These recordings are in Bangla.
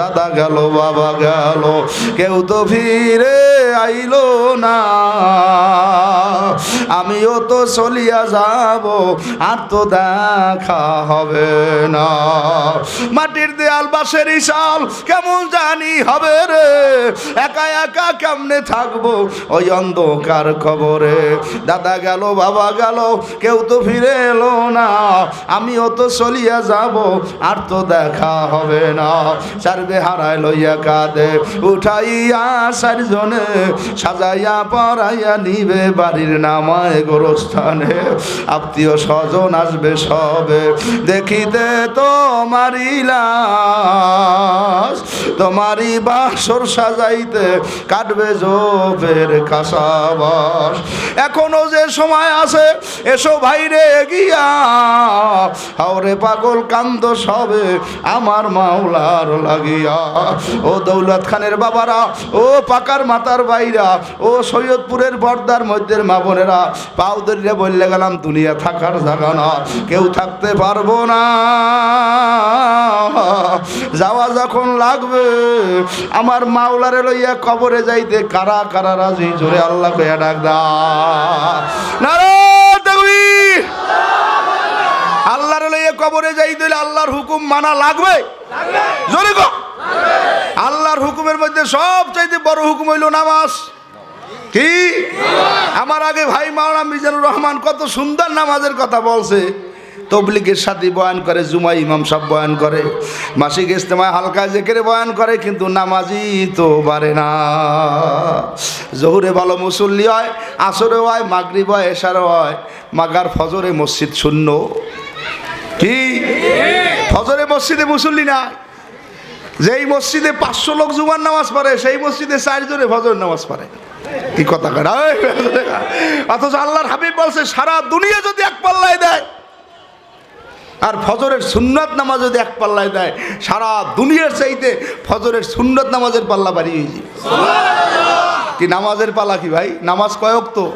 দাদা গেল, বাবা গেল, কেউ তো ফিরে আইলো না। আমিও তো চলিয়া যাব, আর তো দেখা হবে না। মাটির দেয়াল বাসের ইশাল, কেমন জানি হবে রে। একা একা কেমনে থাকব ওই অন্ধকার খবরে? দাদা গেল, বাবা গেল, কেউ তো ফিরে এলো না। আমিও তো চলিয়া যাব, আর তো দেখা হবে না। সারবে হারাই লইয়া কাঁদে, উঠাইয়া সারজনে সাজাইয়া পড়াইয়া নিবে বাড়ির নামায় গোরস্থানে। আত্মীয় স্বজন আসবে সবে, দেখিতে তো মারিলাস তোমারই বাসর সাজাইতে কাটবে জোবের কাসাবাস। এখনও যে সময় আছে, এসো ভাইরে গিয়া হাওরে পাগল কান্দ সবে আমার মাওলার লাগিয়া। ও দৌলত খানের বাবারা, ও পাকার মাতার বাইরা ও সৈয়দপুরের বর্দার মধ্যের মা বোনেরা, পাও ধরিয়ে বললে গেলাম, দুনিয়া থাকার জায়গা না, কেউ থাকতে পারব না। যাওয়া যখন লাগবে আমার মাওলারে লইয়া কবরে যাইতে কারা কারা রাজি? জোরে আল্লাহ কইয়া ডাক দা। আল্লাহর লইয়া কবরে যাই দিলে আল্লাহর হুকুম মানা লাগবে? জোরে গো আল্লাহর হুকুমের মধ্যে সব চাইতে বড় হুকুম হইল নামাজ। কি? আমার আগে ভাই মাওলানা মিজানুর রহমান কত সুন্দর নামাজের কথা বলছে। তবলিগের সাথে বয়ান করে জুমাই ইমাম সব বয়ান করে। মাসিক ইস্তেমায় হালকা জেকেরে বয়ান করে, কিন্তু নামাজি তো পারে না। জহুরে ভালো মুসল্লি হয়, আসরে হয়, মাগরিব হয়, এশারে হয়, মাগার ফজরে মসজিদ শূন্য। কি? ফজরে মসজিদে মুসল্লি না যেই মসজিদে পাঁচশো লোক জুমার নামাজ পড়ে, সেই মসজিদে চারজনে ফজর নামাজ পড়ে। কি কথা কয় অথচ আল্লাহর হাবিব বলছে, সারা দুনিয়া যদি এক পাল্লায় দেয় আর ফজরের সুন্নত নামাজ যদি এক পাল্লায় দেয় সারা দুনিয়ার চাইতে ফজরের সুন্নত নামাজের পাল্লা বাড়িয়ে কি নামাজের পাল্লা কি ভাই? নামাজ কয়ক তো?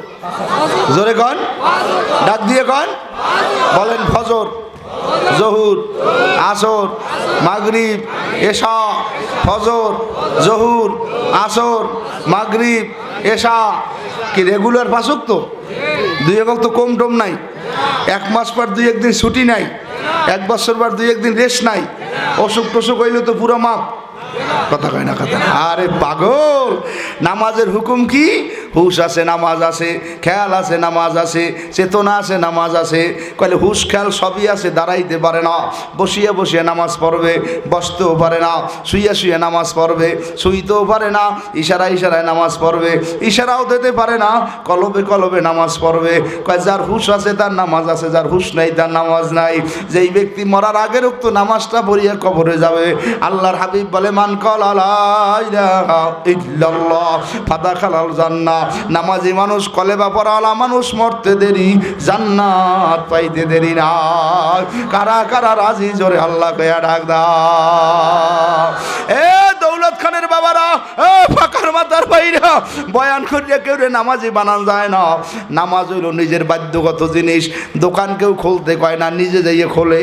জোরে কন? ডাক দিয়ে কন? বলেন ফজর জহুর আসর মাগরিব এশা ফজর জহুর আসর মাগরিব এশা। কি রেগুলার পাসক তো? দুই একক তো কম টম নাই। এক মাস পর দুই একদিন ছুটি নাই। এক বছর পর দুই একদিন রেস্ট নাই। অসুখ টসুখ হইলে তো পুরো মাপ। কথা কয় না, কথা আরে পাগল! নামাজের হুকুম কি? হুশ আছে, নামাজ আছে, খেয়াল আছে, নামাজ আছে, চেতনা আছে, নামাজ আছে। কলে হুশ খেয়াল সবই আছে, দাঁড়াইতে পারে না। বসিয়ে বসিয়ে নামাজ পড়বে, বসতেও পারে না। শুয়ে শুয়ে নামাজ পড়বে, শুইতেও পারে না। ইশারা ইশারায় নামাজ পড়বে, ইশারাও দিতে পারে না। কলবে কলবে নামাজ পড়বে। কয়, যার হুশ আছে, তার নামাজ আছে, যার হুশ নাই, তার নামাজ নাই। যেই ব্যক্তি মরার আগের উক্ত নামাজটা পড়িয়ে কবরে যাবে, আল্লাহর হাবিব বলে, মান কল ফাদা খালাল জান্না নামাজি মানুষ কলে বা পড়ালা মানুষ মরতে দেরি, জান্নাত পাইতে দেরি না। কারা কারা রাজি? জোরে আল্লাহ কয়া ডাক দা এ দৌলত খানের বাবারা, এ ফাঁকার মাতার বাইরা, বয়ান করিয়া কেউ রে নামাজি বানান যায় না। নামাজ হইল নিজের বাধ্যগত জিনিস, দোকান কেউ খুলতে কয় না, নিজে যাইয়ে খোলে।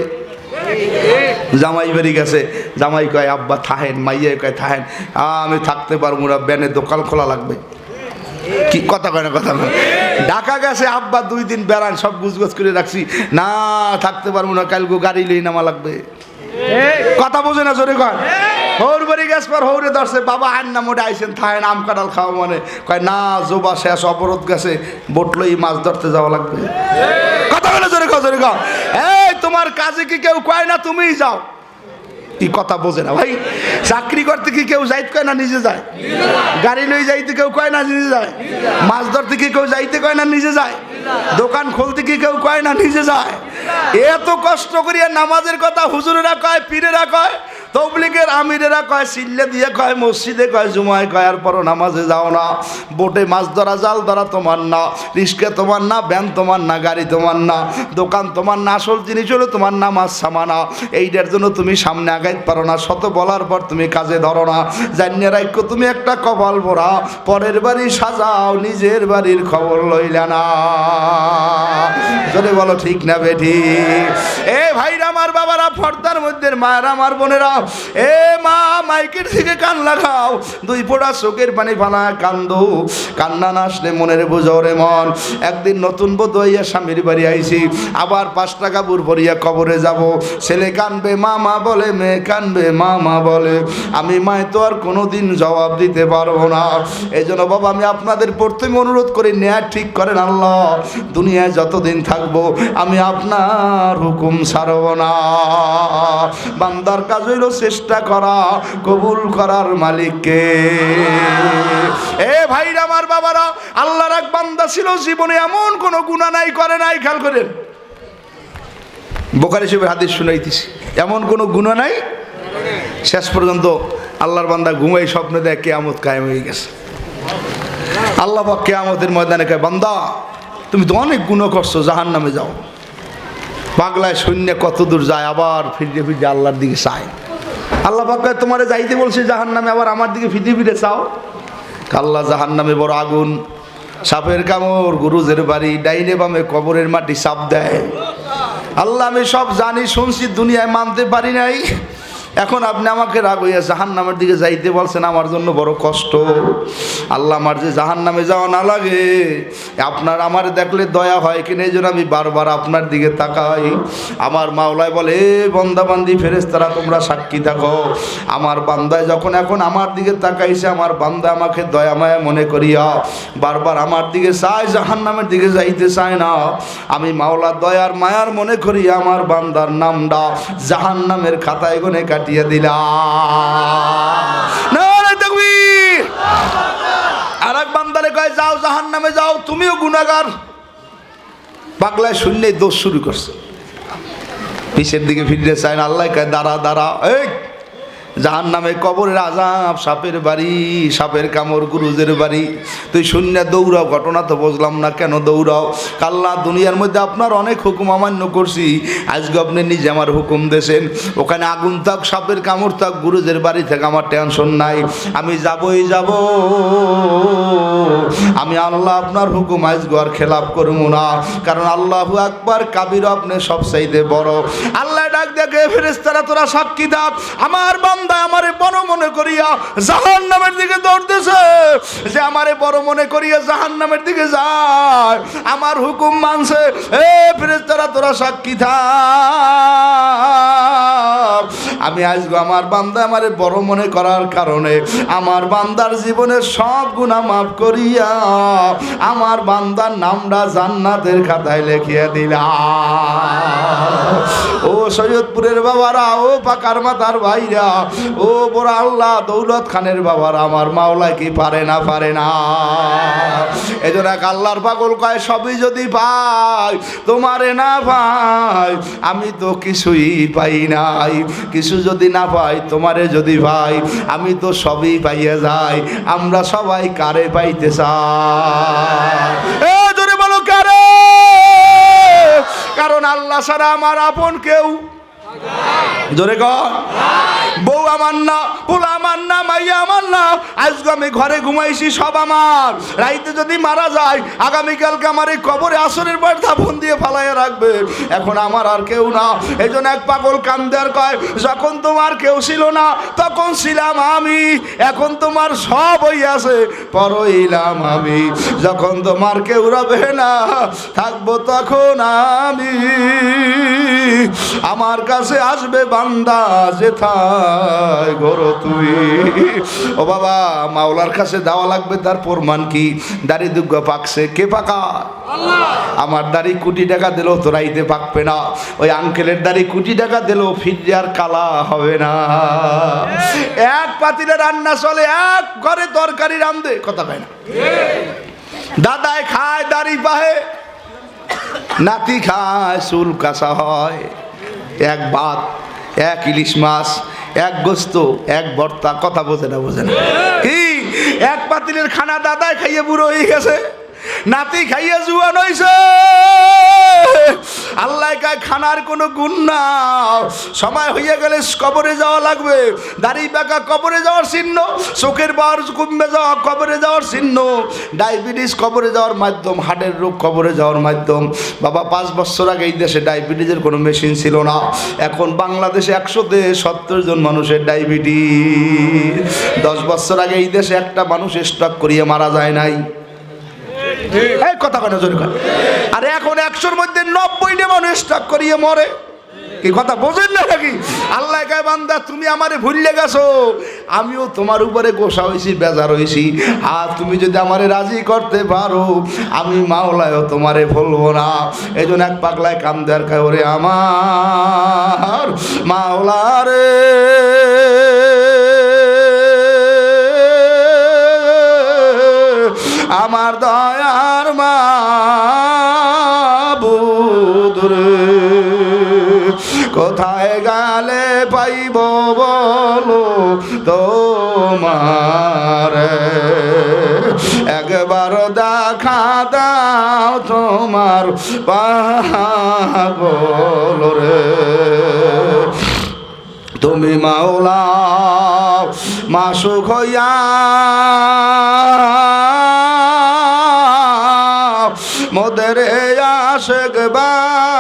জামাই বেরিয়ে গেছে, জামাই কয়, আব্বা থাহেন, মাইয়ে কয় থাহেন, আমি থাকতে পারব না, ব্যানে দোকান খোলা লাগবে। কি কথা কয় না কথা কয়? ঢাকা গেছে, আব্বা দুই দিন বেড়ান, সব গুজগুজ করে রাখছি। না, থাকতে পারব না, কালকে গাড়ি লই নামা লাগবে। কথা বোঝে না, জোরে কয়। হৌর বাড়ি গেছ পর হৌরে ধরছে, বাবা আইন না, মোটে আইসেন থাকেন আম কাঁঠাল খাওয়া মানে। কয়, না, জোবা শেষ, অবরোধ গেছে, বোট লই মাছ ধরতে যাওয়া লাগবে। কথা বলে, জোরে কয় জোরে কয়। এই, তোমার কাজে কি কেউ কয় না, তুমিই যাও। কি কথা বোঝে না। ভাই, চাকরি করতে কি কেউ যাইতে কয় না নিজে যায়? গাড়ি লই যাইতে কেউ কয় না নিজে যায়? মাছ ধরতে কি কেউ যাইতে কয় না নিজে যায়? দোকান খুলতে কি কেউ কয় না নিজে যায়? এত কষ্ট করিয়া নামাজের কথা হুজুরেরা কয়, পীরেরা কয় তবলিগের আমিরেরা কয় সিল্লে দিয়ে, কয় মসজিদে, কয় জুমায়, কয় আর পরও নামাজে যাও না। বোটে মাছ ধরা, জাল ধরা তোমার না। রিস্কে তোমার না, ব্যান তোমার না, গাড়ি তোমার না। দোকান তোমার না, আসল জিনিস হলো তোমার নামাজ সামানা এইটার জন্য তুমি সামনে আগাইতে পারো না। শত বলার পর তুমি কাজে ধরো না। জানিয়ে রাখো তুমি একটা কপাল ভরা। পরের বাড়ি সাজাও, নিজের বাড়ির খবর লইলা না। যদি বলো, ঠিক না বেঠি? এ ভাইরা, আমার বাবারা ফর্দার মধ্যে মায়েরা, আমার বোনেরা এ মা, মাইকের দিকে কান লাগাও। দুই ফোঁটা চোখের পানি ফালা কান্দো। কান্না না আসলে মনের বোঝো রে মন। একদিন নতুন বোধ হইয়া স্বামীর বাড়ি আইছি। আবার পাঁচ টাকা বুর ভরিয়া কবরে যাব। ছেলে কানবে, মামা বলে, মেয়ে কানবে, মামা বলে। আমি মায় তো আর কোনোদিন জবাব দিতে পারব না। এই জন্য বাবা, আমি আপনাদের প্রথমে অনুরোধ করি নেয়া ঠিক করেন আল্লাহ। দুনিয়ায় যতদিন থাকব, আমি আপনার হুকুম ছাড়ব না। বান্দার কাজ হইল চেষ্টা করা, কবুল করার মালিককে। এ ভাইরা আমার বাবারা, আল্লাহর এক বান্দা ছিল, জীবনে এমন কোনো গুণা নাই, করে নাই, খেয়াল করেন। বোকার হিসেবে হাদিস শুনাইতেছি। এমন কোনো গুণা নাই? শেষ পর্যন্ত আল্লাহর বান্দা ঘুমাই স্বপ্ন দেয়, কেয়ামত কায়েম হয়ে গেছে। আল্লাহ পাক কেয়ামতের ময়দানে কয়, বান্দা, তুমি তো অনেক গুণ করছ জাহান নামে যাও। পাগলায় শূন্য কত দূর যায়, আবার ফিরে ফিরে আল্লাহর দিকে চায়। আল্লাহ পাক্কায় তোমার যাইতে বলছে জাহান নামে আবার আমার দিকে ফিরে ফিরে চাও। আল্লাহ জাহান নামে বড় আগুন, সাপের কামড়, গুরুজের বাড়ি, ডাইনে বামে কবরের মাটি সাপ দেয়। আল্লাহ আমি সব জানি, শুনছি, দুনিয়ায় মানতে পারি নাই। এখন আপনি আমাকে রাগ হইয়া জাহান নামের দিকে যাইতে বলছেন, আমার জন্য বড় কষ্ট। আল্লাহ আমার যে জাহান নামে যাওয়া না লাগে, আপনার আমার দেখলে দয়া হয় কিনা এই জন্য আমি বারবার আপনার দিকে তাকাই। আমার মাওলায় বলে বন্দাবান্দি ফেরেস্তারা তোমরা সাক্ষী থাকো। আমার বান্দায় যখন এখন আমার দিকে তাকাইছে, আমার বান্দা আমাকে দয়া মায়া মনে করিয়া বারবার আমার দিকে চায় জাহান নামের দিকে যাইতে চায় না। আমি মাওলা দয়ার মায়ার মনে করি আমার বান্দার নামটা জাহান নামের খাতায় গনে কাটিয়ে দিলাম আর এক বান্দারে কয়, যাও জাহান নামে যাও, তুমিও গুণাগার পাগলায় শূন্য দোষ শুরু করছে। পিছের দিকে ফিরতে চায় না, আল্লাহ কয়, দাঁড়া দাঁড়া। এই! জাহান নামে কবরের আজাব সাপের বাড়ি, সাপের কামড়, গুরুজের বাড়ি। তুই শূন্য দৌড়াও, ঘটনা তো বুঝলাম না, কেন দৌড়াও? কাল্লা দুনিয়ার মধ্যে আপনার অনেক হুকুম অমান্য করছি। আজকে আপনি নিজে আমার হুকুম দেশেন ওখানে আগুন থাক, সাপের কামড় থাক, গুরুজের বাড়ি থেকে আমার টেনশন নাই। আমি যাবই যাব। আমি আল্লাহ আপনার হুকুম আজকে আর খেলাপ করব না। কারণ আল্লাহ আকবার, কাবির আপনি সব চাইতে বড়। আল্লাহ ডাক দেখে ফেরেস্তারা তোরা সাক্ষী দাও। আমার বান্দা আমারে বড় মনে করিয়া জাহান নামের দিকে দৌড়তেছে। যে আমারে বড় মনে করিয়া জাহান নামের দিকে যায়। আমার হুকুম মানছে, এ ফেরেস্তারা তোরা সাক্ষী থাক। আমি আসব, আমার বান্দা আমারে বড় মনে করার কারণে। আমার বান্দার জীবনের সব গুণা মাফ করিয়া, আমার বান্দার নামটা জান্নাতের খাতায় লিখিয়ে দিলাম ও সৈয়দপুরের বাবারা, ও পাকার মাতার ভাইরা, ও বড় আল্লাহ দৌলত খানের বাবারা, আমার মাওলা কি পারে না পারে না। এই জন্য এক আল্লাহর পাগল কয়, সবই যদি পাই, তোমারে না পাই, আমি তো কিছুই পাই নাই। কিছু যদি না পাই, তোমারে যদি ভাই, আমি তো সবই পাইয়া যাই, আমরা সবাই কারে পাইতে চাই? বলো কারে? কারণ আল্লাহ ছাড়া আমার আপন কেউ? জোরে কর বউ আমার না, পোলা আমার না, মাইয়া আমার না। আজকে আমি ঘরে ঘুমাইছি, সব আমার। রাইতে যদি মারা যায়, আগামীকালকে আমার এই কবরে আসরের পর দাফন দিয়ে ফালাইয়া রাখবে। এখন আমার আর কেউ না। এই এক পাগল কান্দে আর কয়, যখন তোমার কেউ ছিল না, তখন ছিলাম আমি। এখন তোমার সব হইয়াছে পর হইলাম আমি। যখন তোমার কেউ রবে না, থাকব তখন আমি। আমার কাছে আসবে বান্দা যেথায় গরো তুই। ও বাবা মাওলার কাছে দেওয়া লাগবে তার প্রমাণ কি? দাড়ি দুগ্গ পাকছে কে পাকা? আমার দাড়ি কোটি টাকা দিলেও তো রাইতে পাকবে না। ওই আঙ্কেলের দাড়ি কোটি টাকা দিলেও ফিরে আর কালা হবে না। এক পাতিলে রান্না চলে এক ঘরে তরকারি রান্ধে কথা কয় না? দাদায় খায় দাড়ি পাহে নাতি খায় চুল কাঁচা হয়। এক ভাত এক ইলিশ মাছ এক গোস্ত, এক ভর্তা, কথা বোঝে না বোঝে না। কি? এক পাতিলের খানা দাদায় খাইয়ে বুড়ো হয়ে গেছে, নাতি খাইয়া জুয়ান হইছে আল্লাহ খানার কোনো গুণ না। সময় হইয়া গেলে কবরে যাওয়া লাগবে। দাড়ি পাকা কবরে যাওয়ার চিহ্ন, চোখের বার কমবে যাওয়া কবরে যাওয়ার চিহ্ন। ডায়াবেটিস কবরে যাওয়ার মাধ্যম, হার্টের রোগ কবরে যাওয়ার মাধ্যম। বাবা, পাঁচ বছর আগে এই দেশে ডায়াবেটিসের কোনো মেশিন ছিল না। এখন বাংলাদেশে একশোতে সত্তর জন মানুষের ডায়াবেটিস। দশ বছর আগে এই দেশে একটা মানুষ স্টক করিয়ে মারা যায় নাই। এই কথা কেন জোর করে আর এখন একশোর মধ্যে নব্বইটা মানুষ স্টক করিয়ে মরে। কি কথা বোঝেন না নাকি? আল্লাহ কায়, বান্দা, তুমি আমারে ভুললে গেছো। আমিও তোমার উপরে গোসা হয়েছি বেজার হয়েছি আর তুমি যদি আমারে রাজি করতে পারো, আমি মাওলায়ও তোমারে ভুলবো না। এই জন্য এক পাগলায় কাম দেওয়ার খায় ওরে আমার মাওলা আমার দয়ার বুদরে কোথায় গেলে পাইব বলো তোমার? একবার দেখা দাও তোমার পাগল রে তুমি মাওলা, মাসুক হইয়া মোদের আশেক বানায়া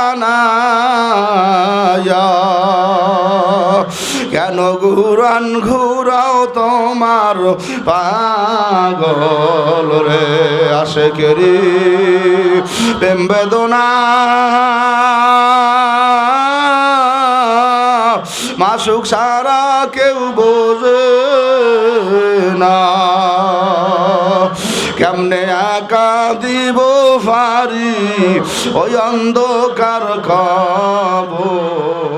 কেন ঘুরান ঘুরাও তোমার পাগল রে আশেকেরি? প্রেম বেদনা। মাসুক সারা কেউ বোঝে না। কেমনে একা দিব পারি ওই অন্ধকার খবর